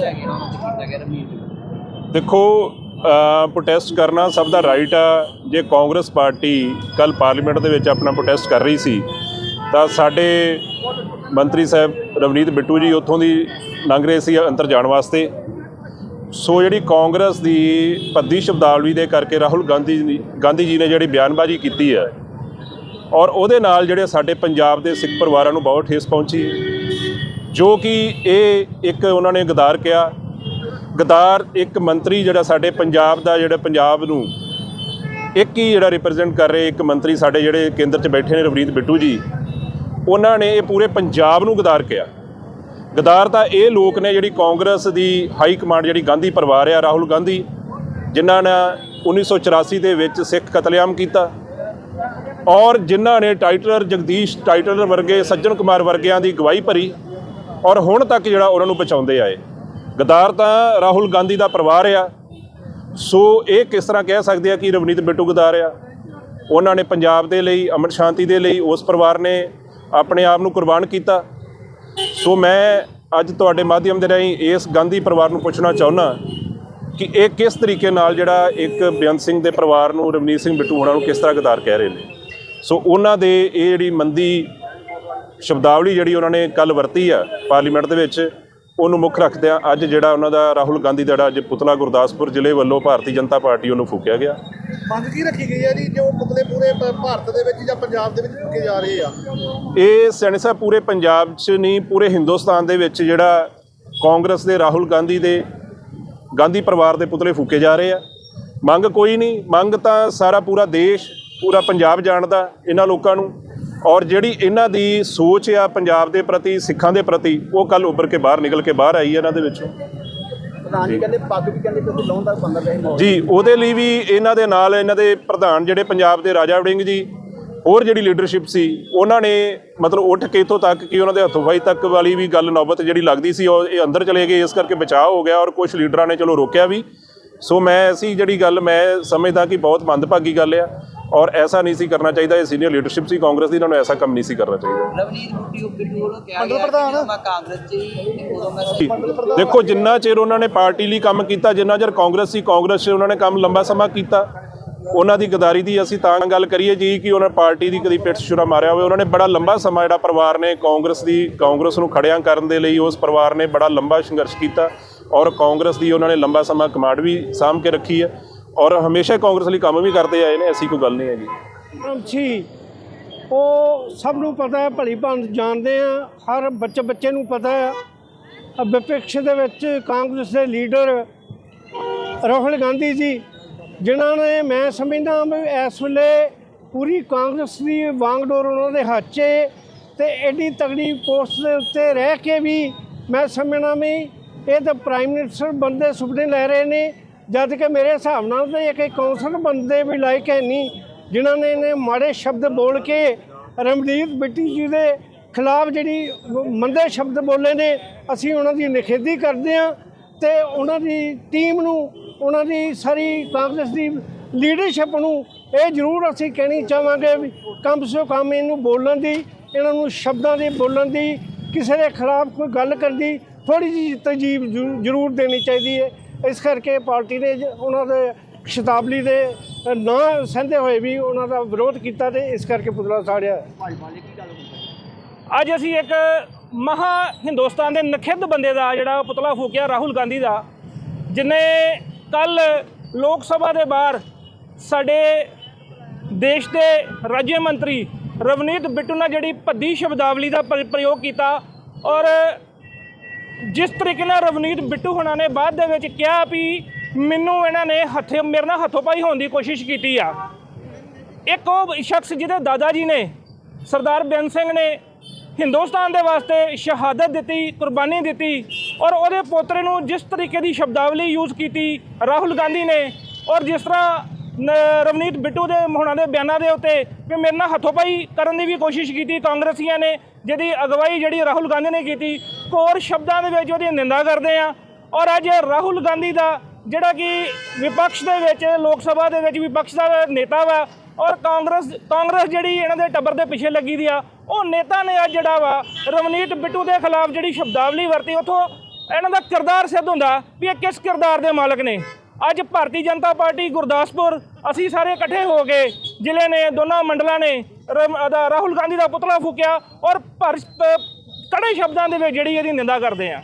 ਲੈ ਕੇ ਉਹਨਾਂ ਨੂੰ ਕੀਤਾ ਗਿਆ ਰਵਨੀਤ ਦੇਖੋ ਪ੍ਰੋਟੈਸਟ ਕਰਨਾ ਸਭ ਦਾ ਰਾਈਟ ਆ। ਜੇ ਕਾਂਗਰਸ ਪਾਰਟੀ ਕੱਲ ਪਾਰਲੀਮੈਂਟ ਦੇ ਵਿੱਚ ਆਪਣਾ ਪ੍ਰੋਟੈਸਟ ਕਰ ਰਹੀ ਸੀ, ਤਾਂ ਸਾਡੇ ਮੰਤਰੀ ਸਾਹਿਬ ਰਵਨੀਤ ਬਿੱਟੂ ਜੀ ਉੱਥੋਂ ਦੀ ਲੰਘ ਰਹੇ ਸੀ ਅੰਦਰ ਜਾਣ ਵਾਸਤੇ। ਸੋ ਜਿਹੜੀ ਕਾਂਗਰਸ ਦੀ ਪੱਦੀ ਸ਼ਬਦਾਵਲੀ ਦੇ ਕਰਕੇ ਰਾਹੁਲ ਗਾਂਧੀ ਗਾਂਧੀ ਜੀ ਨੇ ਜਿਹੜੀ ਬਿਆਨਬਾਜ਼ੀ ਕੀਤੀ ਹੈ, ਔਰ ਉਹਦੇ ਨਾਲ ਜਿਹੜੇ ਸਾਡੇ ਪੰਜਾਬ ਦੇ ਸਿੱਖ ਪਰਿਵਾਰਾਂ ਨੂੰ ਬਹੁਤ ਠੇਸ ਪਹੁੰਚੀ ਜੋ ਕਿ ਇਹ ਇੱਕ ਉਹਨਾਂ ਨੇ ਗਦਾਰ ਕਿਹਾ। ਗਦਾਰ ਇੱਕ ਮੰਤਰੀ ਜਿਹੜਾ ਸਾਡੇ ਪੰਜਾਬ ਦਾ, ਜਿਹੜਾ ਪੰਜਾਬ ਨੂੰ ਇੱਕ ਹੀ ਜਿਹੜਾ ਰਿਪਰੈਜ਼ੈਂਟ ਕਰ ਰਹੇ ਇੱਕ ਮੰਤਰੀ ਸਾਡੇ ਜਿਹੜੇ ਕੇਂਦਰ 'ਚ ਬੈਠੇ ਨੇ, ਰਵਨੀਤ ਬਿੱਟੂ ਜੀ, ਉਹਨਾਂ ਨੇ ਇਹ ਪੂਰੇ ਪੰਜਾਬ ਨੂੰ ਗਦਾਰ ਕਿਹਾ। ਗਦਾਰ ਤਾਂ ਇਹ ਲੋਕ ਨੇ ਜਿਹੜੀ ਕਾਂਗਰਸ ਦੀ ਹਾਈ ਕਮਾਂਡ ਜਿਹੜੀ ਗਾਂਧੀ ਪਰਿਵਾਰ ਆ, ਰਾਹੁਲ ਗਾਂਧੀ, ਜਿਨ੍ਹਾਂ ਨੇ 1984 ਦੇ ਵਿੱਚ ਸਿੱਖ ਕਤਲੇਆਮ ਕੀਤਾ ਔਰ ਜਿਨ੍ਹਾਂ ਨੇ ਟਾਈਟਲਰ ਜਗਦੀਸ਼ ਟਾਈਟਲਰ ਵਰਗੇ, ਸੱਜਣ ਕੁਮਾਰ ਵਰਗਿਆਂ ਦੀ ਗਵਾਹੀ ਭਰੀ। ਔਰ ਹੁਣ ਤੱਕ ਜਿਹੜਾ ਉਹਨਾਂ ਨੂੰ ਬਚਾਉਂਦੇ ਆਏ। ਗਦਾਰ ਤਾਂ ਰਾਹੁਲ ਗਾਂਧੀ ਦਾ ਪਰਿਵਾਰ ਆ। ਸੋ ਇਹ ਕਿਸ ਤਰ੍ਹਾਂ ਕਹਿ ਸਕਦੇ ਆ ਕਿ ਰਵਨੀਤ ਬਿੱਟੂ ਗਦਾਰ ਆ? ਉਹਨਾਂ ਨੇ ਪੰਜਾਬ ਦੇ ਲਈ, ਅਮਰ ਸ਼ਾਂਤੀ ਦੇ ਲਈ ਉਸ ਪਰਿਵਾਰ ਨੇ ਆਪਣੇ ਆਪ ਨੂੰ ਕੁਰਬਾਨ ਕੀਤਾ। ਸੋ ਮੈਂ ਅੱਜ ਤੁਹਾਡੇ ਮਾਧਿਅਮ ਦੇ ਰਾਹੀਂ ਇਸ ਗਾਂਧੀ ਪਰਿਵਾਰ ਨੂੰ ਪੁੱਛਣਾ ਚਾਹੁੰਦਾ ਕਿ ਇਹ ਕਿਸ ਤਰੀਕੇ ਨਾਲ ਜਿਹੜਾ ਇੱਕ ਬੇਅੰਤ ਸਿੰਘ ਦੇ ਪਰਿਵਾਰ ਨੂੰ, ਰਵਨੀਤ ਸਿੰਘ ਬਿੱਟੂ ਹੋਣਾ ਨੂੰ ਕਿਸ ਤਰ੍ਹਾਂ ਗਦਾਰ ਕਹਿ ਰਹੇ ਨੇ? ਸੋ ਉਹਨਾਂ ਦੇ ਇਹ ਜਿਹੜੀ ਮੰਦੀ ਸ਼ਬਦਾਵਲੀ ਜਿਹੜੀ ਉਹਨਾਂ ਨੇ ਕੱਲ ਵਰਤੀ ਆ ਪਾਰਲੀਮੈਂਟ ਦੇ ਵਿੱਚ ਉਹਨੂੰ ਮੁੱਖ ਰੱਖਦਿਆਂ ਅੱਜ ਜਿਹੜਾ ਉਹਨਾਂ ਦਾ ਰਾਹੁਲ ਗਾਂਧੀ ਦਾ ਜਿਹੜਾ ਅੱਜ ਪੁਤਲਾ ਗੁਰਦਾਸਪੁਰ ਜ਼ਿਲ੍ਹੇ ਵੱਲੋਂ ਭਾਰਤੀ ਜਨਤਾ ਪਾਰਟੀ ਉਹਨੂੰ ਫੂਕਿਆ ਗਿਆ। ਮੰਗ ਕੀ ਰੱਖੀ ਗਈ ਹੈ ਜੀ? ਜੋ ਪੁਤਲੇ ਪੂਰੇ ਭਾਰਤ ਦੇ ਵਿੱਚ ਜਾਂ ਪੰਜਾਬ ਦੇ ਵਿੱਚ ਚੁੱਕੇ ਜਾ ਰਹੇ ਆ। ਇਹ ਸਿਆਣੇ ਸਾਹਿਬ ਪੂਰੇ ਪੰਜਾਬ 'ਚ ਨਹੀਂ ਪੂਰੇ ਹਿੰਦੁਸਤਾਨ ਦੇ ਵਿੱਚ ਜਿਹੜਾ ਕਾਂਗਰਸ ਦੇ ਰਾਹੁਲ ਗਾਂਧੀ ਦੇ ਗਾਂਧੀ ਪਰਿਵਾਰ ਦੇ ਪੁਤਲੇ ਫੂਕੇ ਜਾ ਰਹੇ ਆ। ਮੰਗ ਕੋਈ ਨਹੀਂ ਮੰਗ ਤਾਂ ਸਾਰਾ ਪੂਰਾ ਦੇਸ਼ ਪੂਰਾ ਪੰਜਾਬ ਜਾਣਦਾ ਇਹਨਾਂ ਲੋਕਾਂ ਨੂੰ। ਔਰ ਜਿਹੜੀ ਇਹਨਾਂ ਦੀ ਸੋਚ ਆ ਪੰਜਾਬ ਦੇ ਪ੍ਰਤੀ ਸਿੱਖਾਂ ਦੇ ਪ੍ਰਤੀ ਉਹ ਕੱਲ ਉੱਭਰ ਕੇ ਬਾਹਰ ਨਿਕਲ ਕੇ ਬਾਹਰ ਆਈ ਹੈ ਇਹਨਾਂ ਦੇ ਵਿੱਚੋਂ। ਪ੍ਰਧਾਨ ਜੀ। ਕਹਿੰਦੇ ਪੱਗ ਵੀ ਕਹਿੰਦੇ ਕਿ ਅਸੀਂ ਲਾਉਣ ਤੱਕ ਬੰਦਰ ਰਹੇ ਮੌਤ ਜੀ ਉਹਦੇ ਲਈ ਵੀ ਇਹਨਾਂ ਦੇ ਨਾਲ ਇਹਨਾਂ ਦੇ ਪ੍ਰਧਾਨ ਜਿਹੜੇ ਪੰਜਾਬ ਦੇ ਰਾਜਾ ਵੜਿੰਗ ਜੀ ਹੋਰ ਜਿਹੜੀ ਲੀਡਰਸ਼ਿਪ ਸੀ ਉਹਨਾਂ ਨੇ ਮਤਲਬ ਉੱਠ ਕੇ ਇੱਥੋਂ ਤੱਕ ਕਿ ਉਹਨਾਂ ਦੇ ਹੱਥੋਂ ਫਾਈ ਤੱਕ ਵਾਲੀ ਵੀ ਗੱਲ ਨੌਬਤ ਜਿਹੜੀ ਲੱਗਦੀ ਸੀ ਉਹ ਇਹ ਅੰਦਰ ਚਲੇ ਗਏ ਇਸ ਕਰਕੇ ਬਚਾਅ ਹੋ ਗਿਆ ਔਰ ਕੁਝ ਲੀਡਰਾਂ ਨੇ ਚਲੋ ਰੋਕਿਆ ਵੀ। ਸੋ ਮੈਂ ਅਸੀਂ ਜਿਹੜੀ ਗੱਲ ਮੈਂ ਸਮਝਦਾ ਕਿ ਬਹੁਤ ਮੰਦਭਾਗੀ ਗੱਲ ਆ। ਔਰ ਐਸਾ ਨਹੀਂ ਸੀ ਕਰਨਾ ਚਾਹੀਦਾ ਇਹ ਸੀਨੀਅਰ ਲੀਡਰਸ਼ਿਪ ਸੀ ਕਾਂਗਰਸ ਦੀ ਇਹਨਾਂ ਨੂੰ ਐਸਾ ਕੰਮ ਨਹੀਂ ਸੀ ਕਰਨਾ ਚਾਹੀਦਾ। ਰਵਨੀਤ ਬਿੱਟੂ ਬਿੱਟੂ ਵੱਲੋਂ ਕਿਹਾ ਮੰਡਲ ਗਿਆ ਕਿ ਪ੍ਰਧਾਨ। ਜਦੋਂ ਮੈਂ ਕਾਂਗਰਸ 'ਚ ਹੀ ਤੇ ਉਦੋਂ ਮੈਂ ਦੇਖੋ ਜਿੰਨਾ ਚਿਰ ਉਹਨਾਂ ਨੇ ਪਾਰਟੀ ਲਈ ਕੰਮ ਕੀਤਾ ਜਿੰਨਾ ਚਿਰ ਕਾਂਗਰਸ ਸੀ ਕਾਂਗਰਸ 'ਚ ਉਹਨਾਂ ਨੇ ਕੰਮ ਲੰਬਾ ਸਮਾਂ ਕੀਤਾ। ਉਹਨਾਂ ਦੀ ਗਦਾਰੀ ਦੀ ਅਸੀਂ ਤਾਂ ਗੱਲ ਕਰੀਏ ਜੀ ਕਿ ਉਹਨਾਂ ਪਾਰਟੀ ਦੀ ਕਦੀ ਪਿੱਠ ਛੁਰਾ ਮਾਰਿਆ ਹੋਵੇ। ਉਹਨਾਂ ਨੇ ਬੜਾ ਲੰਬਾ ਸਮਾਂ ਜਿਹੜਾ ਪਰਿਵਾਰ ਨੇ ਕਾਂਗਰਸ ਦੀ ਕਾਂਗਰਸ ਨੂੰ ਖੜਿਆਂ ਕਰਨ ਦੇ ਲਈ ਉਸ ਪਰਿਵਾਰ ਨੇ ਬੜਾ ਲੰਬਾ ਸੰਘਰਸ਼ ਕੀਤਾ। ਔਰ ਕਾਂਗਰਸ ਦੀ ਉਹਨਾਂ ਨੇ ਲੰਬਾ ਸਮਾਂ ਕਮਾਂਡ ਵੀ ਸਾਂਭ ਕੇ ਰੱਖੀ ਹੈ। ਔਰ ਹਮੇਸ਼ਾ ਕਾਂਗਰਸ ਲਈ ਕੰਮ ਵੀ ਕਰਦੇ ਆਏ ਨੇ, ਐਸੀ ਕੋਈ ਗੱਲ ਨਹੀਂ ਹੈ ਜੀ ਉਹ ਸਭ ਨੂੰ ਪਤਾ ਹੈ, ਭਲੀ ਭਾਂਤ ਜਾਣਦੇ ਆ, ਹਰ ਬੱਚੇ ਬੱਚੇ ਨੂੰ ਪਤਾ ਹੈ। ਵਿਪਕਸ਼ ਦੇ ਵਿੱਚ ਕਾਂਗਰਸ ਦੇ ਲੀਡਰ ਰਾਹੁਲ ਗਾਂਧੀ ਜੀ, ਜਿਨ੍ਹਾਂ ਨੇ ਮੈਂ ਸਮਝਦਾ ਵੀ ਇਸ ਵੇਲੇ ਪੂਰੀ ਕਾਂਗਰਸ ਦੀ ਵਾਂਗਡੋਰ ਉਹਨਾਂ ਦੇ ਹੱਥ 'ਚ ਹੈ ਤੇ ਐਡੀ ਤਗੜੀ ਪੋਸਟ ਦੇ ਉੱਤੇ ਰਹਿ ਕੇ ਵੀ ਮੈਂ ਸਮਝਣਾ ਵੀ ਇਹ ਤਾਂ ਪ੍ਰਾਈਮ ਮਿਨਿਸਟਰ ਬੰਦੇ ਸੁਪਨੇ ਲੈ ਰਹੇ ਨੇ। ਜਦ ਕਿ ਮੇਰੇ ਹਿਸਾਬ ਨਾਲ ਤਾਂ ਇੱਕ ਕੌਂਸਲ ਬੰਦੇ ਵੀ ਲਾਇਕ ਹੈ ਨਹੀਂ, ਜਿਨ੍ਹਾਂ ਨੇ ਇਹਨੇ ਮਾੜੇ ਸ਼ਬਦ ਬੋਲ ਕੇ ਰਮਨੀਤ ਬਿੱਟੀ ਜੀ ਦੇ ਖਿਲਾਫ ਜਿਹੜੀ ਮੰਦੇ ਸ਼ਬਦ ਬੋਲੇ ਨੇ, ਅਸੀਂ ਉਹਨਾਂ ਦੀ ਨਿਖੇਧੀ ਕਰਦੇ ਹਾਂ ਤੇ ਉਹਨਾਂ ਦੀ ਟੀਮ ਨੂੰ, ਉਹਨਾਂ ਦੀ ਸਾਰੀ ਕਾਂਗਰਸ ਦੀ ਲੀਡਰਸ਼ਿਪ ਨੂੰ ਇਹ ਜ਼ਰੂਰ ਅਸੀਂ ਕਹਿਣੀ ਚਾਹਾਂਗੇ ਵੀ ਕਮ ਸੋ ਕਮ ਇਹਨੂੰ ਬੋਲਣ ਦੀ, ਇਹਨਾਂ ਨੂੰ ਸ਼ਬਦਾਂ ਦੇ ਬੋਲਣ ਦੀ, ਕਿਸੇ ਦੇ ਖਿਲਾਫ ਕੋਈ ਗੱਲ ਕਰਨ ਦੀ ਥੋੜੀ ਜਿਹੀ ਤਜੀਬ ਜ਼ਰੂਰ ਦੇਣੀ ਚਾਹੀਦੀ ਹੈ। ਇਸ ਕਰਕੇ ਪਾਰਟੀ ਨੇ ਉਹਨਾਂ ਦੇ ਸ਼ਤਾਬਲੀ ਦੇ ਨਾਂ ਸਹਿੰਦੇ ਹੋਏ ਵੀ ਉਹਨਾਂ ਦਾ ਵਿਰੋਧ ਕੀਤਾ ਤੇ ਇਸ ਕਰਕੇ ਪੁਤਲਾ ਸਾੜਿਆ ਅੱਜ ਅਸੀਂ ਇੱਕ ਮਹਾ ਹਿੰਦੁਸਤਾਨ ਦੇ ਨਖਿੱਧ ਬੰਦੇ ਦਾ ਜਿਹੜਾ ਪੁਤਲਾ ਫੂਕਿਆ, ਰਾਹੁਲ ਗਾਂਧੀ ਦਾ, ਜਿਨੇ ਕੱਲ ਲੋਕ ਸਭਾ ਦੇ ਬਾਹਰ ਸਾਡੇ ਦੇਸ਼ ਦੇ ਰਾਜ ਮੰਤਰੀ ਰਵਨੀਤ ਬਿੱਟੂ ਨਾਲ ਜਿਹੜੀ ਭੱਦੀ ਸ਼ਬਦਾਵਲੀ ਦਾ ਪ੍ਰ- ਪ੍ਰਯੋਗ ਕੀਤਾ ਔਰ ਜਿਸ ਤਰੀਕੇ ਨਾਲ ਰਵਨੀਤ ਬਿੱਟੂ ਹੁਣਾਂ ਨੇ ਬਾਅਦ ਦੇ ਵਿੱਚ ਕਿਹਾ ਵੀ ਮੈਨੂੰ ਇਹਨਾਂ ਨੇ ਹੱਥੇ ਮੇਰੇ ਨਾਲ ਹੱਥੋਂ ਪਾਈ ਹੋਣ ਦੀ ਕੋਸ਼ਿਸ਼ ਕੀਤੀ ਆ। ਇੱਕ ਉਹ ਸ਼ਖਸ ਜਿਹਦੇ ਦਾਦਾ ਜੀ ਨੇ, ਸਰਦਾਰ ਬੇਅੰਤ ਸਿੰਘ ਨੇ ਹਿੰਦੁਸਤਾਨ ਦੇ ਵਾਸਤੇ ਸ਼ਹਾਦਤ ਦਿੱਤੀ, ਕੁਰਬਾਨੀ ਦਿੱਤੀ ਔਰ ਉਹਦੇ ਪੋਤਰੇ ਨੂੰ ਜਿਸ ਤਰੀਕੇ ਦੀ ਸ਼ਬਦਾਵਲੀ ਯੂਜ਼ ਕੀਤੀ ਰਾਹੁਲ ਗਾਂਧੀ ਨੇ ਔਰ ਜਿਸ ਤਰ੍ਹਾਂ ਰਵਨੀਤ ਬਿੱਟੂ ਦੇ ਹੋਣਾ ਦੇ ਬਿਆਨਾਂ ਦੇ ਉੱਤੇ ਵੀ ਮੇਰੇ ਨਾਲ ਹੱਥੋਂਪਾਈ ਕਰਨ ਦੀ ਵੀ ਕੋਸ਼ਿਸ਼ ਕੀਤੀ ਕਾਂਗਰਸੀਆਂ ਨੇ, ਜਿਹਦੀ ਅਗਵਾਈ ਜਿਹੜੀ ਰਾਹੁਲ ਗਾਂਧੀ ਨੇ ਕੀਤੀ, ਕੋਰ ਸ਼ਬਦਾਂ ਦੇ ਵਿੱਚ ਉਹਦੀ ਨਿੰਦਾ ਕਰਦੇ ਆ। ਔਰ ਅੱਜ ਰਾਹੁਲ ਗਾਂਧੀ ਦਾ ਜਿਹੜਾ ਕਿ ਵਿਪਕਸ਼ ਦੇ ਵਿੱਚ, ਲੋਕ ਸਭਾ ਦੇ ਵਿੱਚ ਵਿਪਕਸ਼ ਦਾ ਨੇਤਾ ਵਾ, ਔਰ ਕਾਂਗਰਸ ਕਾਂਗਰਸ ਜਿਹੜੀ ਇਹਨਾਂ ਦੇ ਟੱਬਰ ਦੇ ਪਿੱਛੇ ਲੱਗੀ ਦੀ ਆ, ਉਹ ਨੇਤਾ ਨੇ ਅੱਜ ਜਿਹੜਾ ਵਾ, ਰਵਨੀਤ ਬਿੱਟੂ ਦੇ ਖਿਲਾਫ ਜਿਹੜੀ ਸ਼ਬਦਾਵਲੀ ਵਰਤੀ, ਉਥੋਂ ਇਹਨਾਂ ਦਾ ਕਿਰਦਾਰ ਸਿੱਧ ਹੁੰਦਾ ਵੀ ਇਹ ਕਿਸ ਕਿਰਦਾਰ ਦੇ ਮਾਲਕ ਨੇ? ਅੱਜ ਭਾਰਤੀ ਜਨਤਾ ਪਾਰਟੀ ਗੁਰਦਾਸਪੁਰ, ਅਸੀਂ ਸਾਰੇ ਇਕੱਠੇ ਹੋ ਕੇ ਜ਼ਿਲ੍ਹੇ ਨੇ, ਦੋਨਾਂ ਮੰਡਲਾਂ ਨੇ ਰਾਹੁਲ ਗਾਂਧੀ ਦਾ ਪੁਤਲਾ ਫੂਕਿਆ ਔਰ ਭਰ ਕੜੇ ਸ਼ਬਦਾਂ ਦੇ ਵਿੱਚ ਜਿਹੜੀ ਇਹਦੀ ਨਿੰਦਾ ਕਰਦੇ ਆ